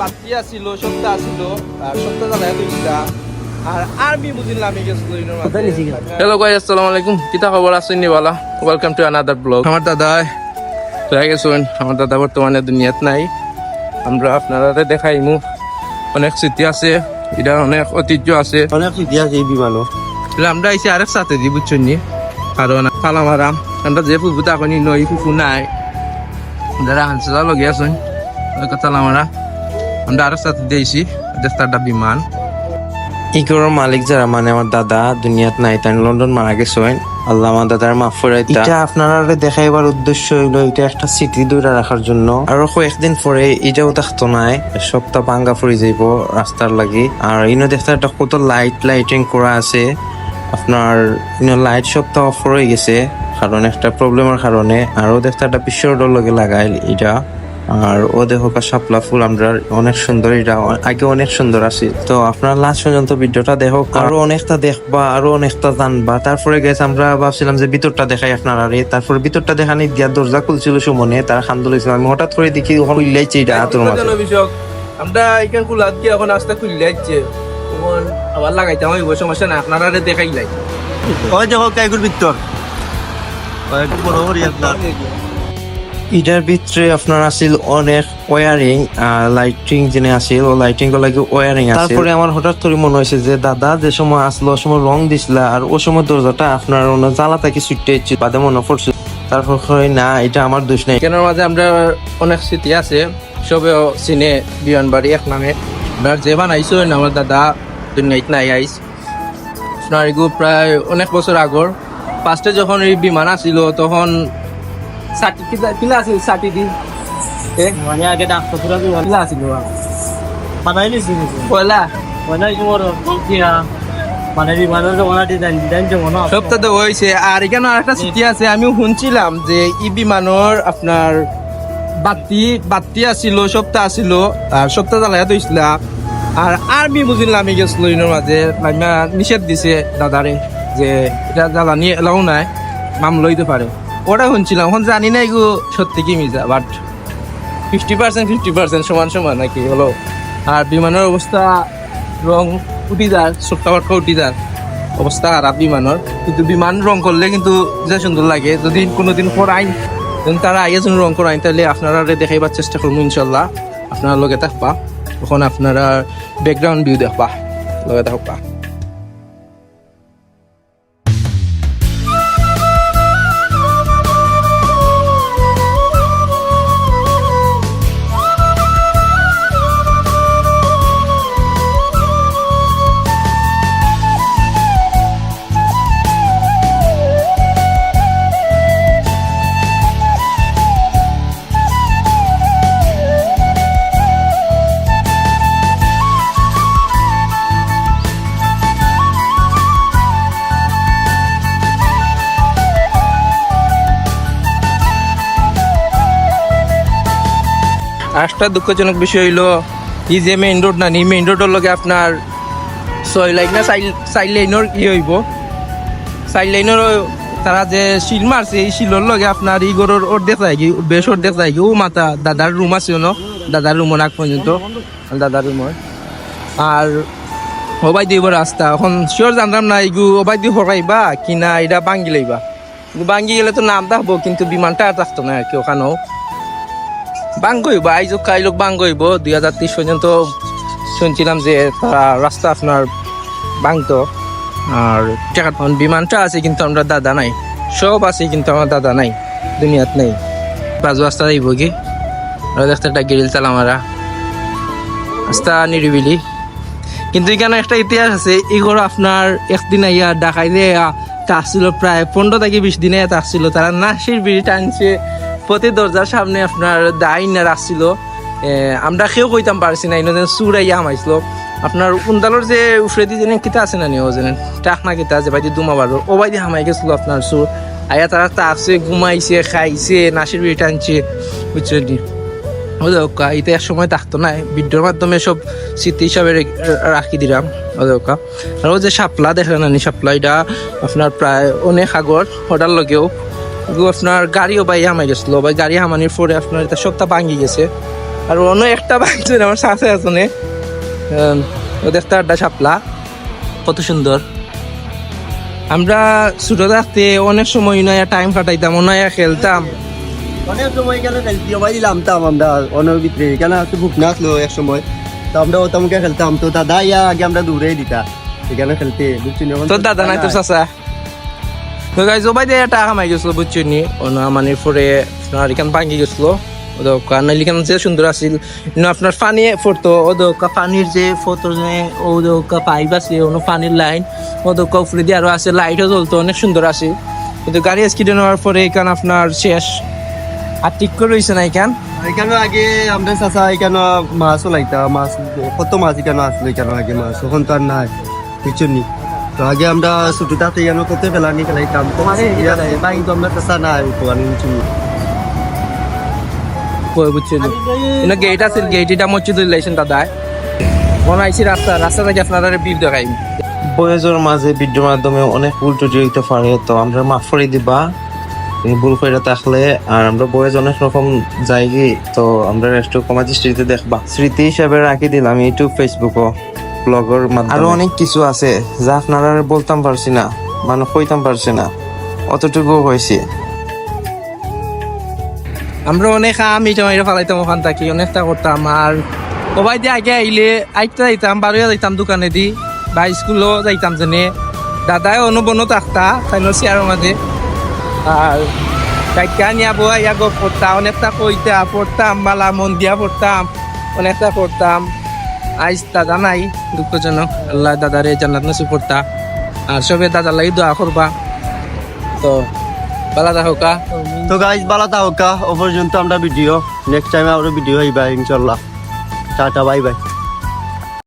বাতি আছিল সপ্তাহ আছিল আর সপ্তাহ জ্বালায় দুইটা। আর আর্মি বুঝিল হ্যালো গাইস আসসালামু আলাইকুম। কিতা খবর? আছেন নি বালা। ওয়েলকাম টু আনাদার ব্লগ আমার দাদা গেছেন আমার দাদা বর্তমানে দুনিয়াত নাই। আমরা আপনারা দেখাইমু। অনেক স্মৃতি আছে। এটা অনেক ঐতিহ্য আছে। অনেক এই বিমানও। আমরা আইসি আরেক সাথে দি বুঝছেন নি? কারণ কালামারাম আমরা যে ফুফু তাকনি নই ফুফু নাই। যারা হানসা লগে আছেন। কালামারা আমরা আরেক সাথে দিয়েছি দেশটাটা বিমান। ইগোর মালিক যারা মানে আমার দাদা দুনিয়াত নাই তাই লন্ডন মারা গেছেন আল্লাহ আমার দাদার মাফ করে এটা আপনারা দেখাইবার উদ্দেশ্য হইল এটা একটা স্মৃতি দূরে রাখার জন্য। আর কয়েকদিন পরে এটাও থাকতো নাই সপ্তাহ ভাঙ্গা ফুরি যাইব রাস্তার লাগি। আর ইনো দেখতে একটা কত লাইট লাইটিং করা আছে। আপনার ইনো লাইট সপ্তাহ অফ হয়ে গেছে কারণ একটা প্রবলেমের কারণে। আরও দেখতে একটা পিসর লগে লাগাই এটা। আর ও দেখো শাপলা ফুল আমরা অনেক সুন্দর এটা আগে অনেক সুন্দর আছে। তো আপনারা লাস্ট পর্যন্ত ভিডিওটা দেখো আরও অনেকটা দেখবা আরও অনেকটা জানবা। তারপরে গেছে আমরা ভাবছিলাম যে ভিতরটা দেখাই আপনারা রে। তারপরে ভিতরটা দেখানি দিয়া দরজা খুলছিল সুমনে তার খান ধরেছিল আমি হঠাৎ করে দেখি ওখানে উল্লাইছে এটা হাতের মাঝে। আমরা এখান খুলাত কি এখন আস্তে খুললে যাচ্ছে তখন আবার লাগাইতাম ওই সমস্যা না আপনারা দেখাই লাই ওই দেখো কাইগুর ভিতর। বড় বড় এটার ভিতরে আপনার আছিল অনেক ওয়ারিং লাইটিং যেনে আছিল ও লাইটিং লাগে ওয়ারিং আছে তারপরে আমার হঠাৎ করে মনে হয়েছে যে দাদা যে সময় আসলো ওই সময় রং দিছিলা আর ওই সময় দরজাটা আপনার অন্য জ্বালা থেকে ছুটতে ইচ্ছে বাদে মনে পড়ছে তারপর কই, না এটা আমার দোষ নাই। এখানের মাঝে আমরা অনেক স্মৃতি আছে সবেও চিনে বিয়ানবাড়ি এক নামে। আপনার যে বানাইছো না আমার দাদা দুনিয়াত নাই আইস। আপনার এগুলো প্রায় অনেক বছর আগর ফার্স্টে যখন এই বিমান আসিল তখন ষাটি কিলা কিলা আছিল ষাটি দিন মানে আগে ডাক্তার পুরা কিলা আছিল বানাই নিছি পয়লা বানাই তোমার বলছিয়া মানে সপ্তাহ হয়েছে। আর এখানে আরেকটা স্মৃতি আছে আমিও শুনছিলাম যে ই বিমানের আপনার বাতি বাতি আছিল সপ্তাহ আছিল আর সপ্তাহ জ্বালাইয়া দিছিল আর আর্মি বুঝিল আমি গেছিল ইনোর মাঝে লাইমা নিষেধ দিছে দাদারে যে এটা জ্বালানি এলাও নাই মাম লইতে পারে। ওটা শুনছিলাম, এখন জানি না এগু সত্যি কি Mirza but fifty percent fifty percent সমান সমান নাকি হলো আর বিমানের অবস্থা, রং উঠি যার সপ্তাহ উঠি যার অবস্থা খারাপ বিমানের, কিন্তু বিমান রং করলে কিন্তু যে সুন্দর লাগে। যদি কোনোদিন করাইন যদি তারা আগে যদি রং করাইন তাহলে আপনারা দেখাইবার চেষ্টা করব, ইনশাল্লাহ। আপনারা লগে থাকবা, তখন আপনারা ব্যাকগ্রাউন্ড ভিউ দেখবা, লগে থাকবা। আরেকটা দুঃখজনক বিষয় হইল এই যে মেইন রোড না, নি মেইন রোডের লগে আপনার ছয় লাইন না, চাই চার লাইনের ই হইব। চার লাইনের তারা যে শিল মারছে, এই শিলর লগে আপনার ই গরুর অর্ধেক যায় কি বেশ অর্ধেক যায় কি ও মাথা দাদার রুম আছে ন, দাদার রুমের আগ পর্যন্ত। দাদার রুমের আর হবাই দিব রাস্তা, এখন শিওর জানলাম না ইগু হবাই দিয়ে হরাইবা কি না এটা ভাঙ্গি লইবা। ভাঙ্গি গেলে তো নাম থাকব কিন্তু বিমানটা আর থাকতো না আর কি, ওখানেও। বাঙ্গ হইব আইজ কাইলোক হইব দুই হাজার তেইশ পর্যন্ত শুনছিলাম যে তারা রাস্তা আপনার বাংতো। আর টাকা বিমানটা আছে কিন্তু আমরা দাদা নাই। সব আছে কিন্তু আমার দাদা নাই। দুনিয়াত নাই। বাজু রাস্তা যাইব কি? দেখতে একটা গেরিল চালা মারা। রাস্তা নিরিবিলি। কিন্তু এখানে একটা ইতিহাস আছে। এগুলো আপনার একদিন আইয়া ডাকাই দিয়ে আসছিল প্রায় পনেরো থেকে বিশ দিনে আসছিল। তারা নাসির বিড়ি টানছে। প্রতি দরজার সামনে আপনার দাইনা রাখছিল আমরা কেউ কইতাম পারছি না, ইনো যেন সুর আইয়া হামাইছিল। আপনার উন্দালোর যে উফরে দিয়ে যেন কিতা আছে না নিও যেন টাক না কিতা যে বাইদি দুমা বারো, ও বাইদি হামাই গেছিল আপনার সুর আইয়া তারা তাকছে ঘুমাইছে, খাইছে, নাসির বিড়ি টানছে বুঝছেন ওদেরকা এটা এক সময় থাকতো না, ভিডিওর মাধ্যমে সব স্মৃতি হিসাবে রাখি দিলাম ওদেরকা আর ও যে শাপলা দেখলেন না শাপলা এটা আপনার প্রায় অনেক আগর ওটার লগেও আপনার গাড়িও বাই হামাই গেছিল। বা গাড়ি হামানির পরে আপনার এটা সবটা ভাঙি গেছে। আর অন্য একটা ভাঙছে আমার সাথে আছে নে। উম, ওদের আড্ডা সাপলা। কত সুন্দর। আমরা ছোট থাকতে অনেক সময় নয়া টাইম কাটাইতাম নয়া খেলতাম। অনেক সময় এখানে খেলছি সবাই নামতাম আমরা অনেক ভিতরে। এখানে একটু বুক না আসলো এক সময় তো আমরা ওতামকে খেলতাম। তো দাদা ইয়া আগে আমরা দূরে দিতা। এখানে খেলতে বুঝছি তোর দাদা নাই তো চাচা। তো গাই জবাই দিয়ে টাকা কামাই গেছিল বুঝছি নি? অন্য মানে পরে আপনার এখান ভাঙি গেছিল। ওদকা নালিখান যে সুন্দর আছিল। আপনার পানি পড়তো ওদকা পানির যে ফটো যে ওদকা পাইপ আছে অন্য পানির লাইন ওদকা উপরে দিয়ে আরও আছে লাইটও জ্বলতো, অনেক সুন্দর আছে। কিন্তু গাড়ি অ্যাক্সিডেন্ট হওয়ার পরে এখান আপনার শেষ। আর ঠিক করে রয়েছে না এখান এখানে আগে আমরা চাচা এখানে মাছ লাইতা মাছ, কত মাছ এখানে আসলো এখানে আগে মাছ এখন তো আর নাই, বুঝছ তো আগে আমরা ছুটি তাতে এখানে কত ফেলানি খেলাইতাম। তোমার বাই তো আমরা চাচা নাই তো আমি বুঝছি কই বুঝছিল কিন্তু গেট আছে গেট এটা দাদা। মনে আইসি রাস্তা রাস্তা থেকে আপনারা দেখাই। বয়েজের মাঝে ভিডিওর মাধ্যমে অনেক ভুল ত্রুটি হইতে পারে তো আমরা মাফ করে দিবা। ভুল করে থাকলে আর আমরা বয়েজ অনেক রকম যাইগি তো আমরা স্মৃতি দেখবা স্মৃতি হিসাবে রাখি দিলাম ইউটিউব ফেসবুকও ব্লগের মাধ্যমে। আরও অনেক কিছু আছে যা আপনারা বলতাম পারছি না মানে কইতাম পারছি না অতটুকু হয়েছে। আমরা অনেক আম এটা মাইরা ফালাইতাম ওখান থাকি অনেকটা করতাম আর সবাই দিয়ে আগে আইলে আইতে যাইতাম বারোয়া যাইতাম দোকানে দি বা স্কুলও যাইতাম জেনে দাদাই অনুবনও থাকতা তাই চেয়ারের মাঝে আর কাইকা নিয়া বয়া ইয়া গপ করতাম অনেকটা কইতা পড়তাম বালা মন দিয়া পড়তাম অনেকটা পড়তাম। আইস দাদা নাই, দুঃখজনক। আল্লাহ দাদারে জান্নাত নসি পড়তা আর সবে দাদার লাগি দোয়া করবা। তো, বালা হোকা তো গাইজ বালা হোকা ও পর্যন্ত আমরা ভিডিও নেক্সট টাইম আরও ভিডিও হইবা ইনশাল্লাহ। Tata, bye bye.